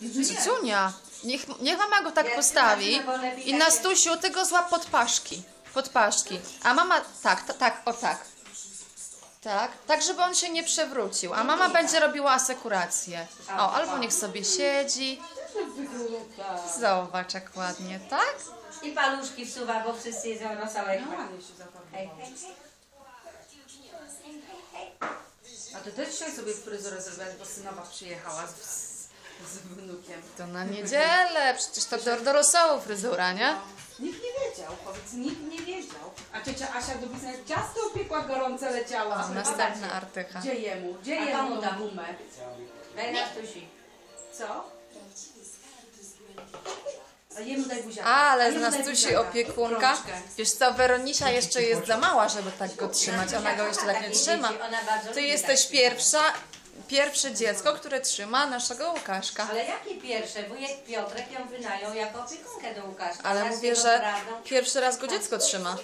Cucunia, niech, niech mama go tak Ja postawi i na Stusiu ty go złap pod paszki. Pod paszki. A mama tak, ta- tak, o tak. Tak, tak żeby on się nie przewrócił. A mama będzie robiła asekurację. O, albo niech sobie siedzi. Zobacz jak ładnie, tak? I paluszki wsuwa, bo wszyscy jedzą rosołek. No ładnie się zachowywał. Hej, hej. A ty też dzisiaj sobie fryzurę zrobiłaś, bo synowa przyjechała z, z, wnukiem. To na niedzielę, przecież to do, do rosołu fryzura, nie? Nikt nie wiedział, powiedz, nikt nie wiedział. A ciocia Asia do biznes ciasto upiekła, gorące leciała. O, następna artycha. Gdzie jemu? Gdzie A jemu komu tą tam? gumę? Daj na. Co? A jemu daj buziaka. Ale z jemu nas daj buziaka. opiekunka. Rączkę. Wiesz co, Weronisia jeszcze jest za mała, żeby tak go trzymać. Ona go jeszcze tak nie trzyma. ona bardzo Ty lubi jesteś takie. pierwsza, pierwsze dziecko, które trzyma naszego Łukaszka. Ale jakie pierwsze? Wujek Piotrek ją wynajął jako opiekunkę do Łukaszka. Ale mówię, jego że prawdą- pierwszy raz go dziecko trzyma.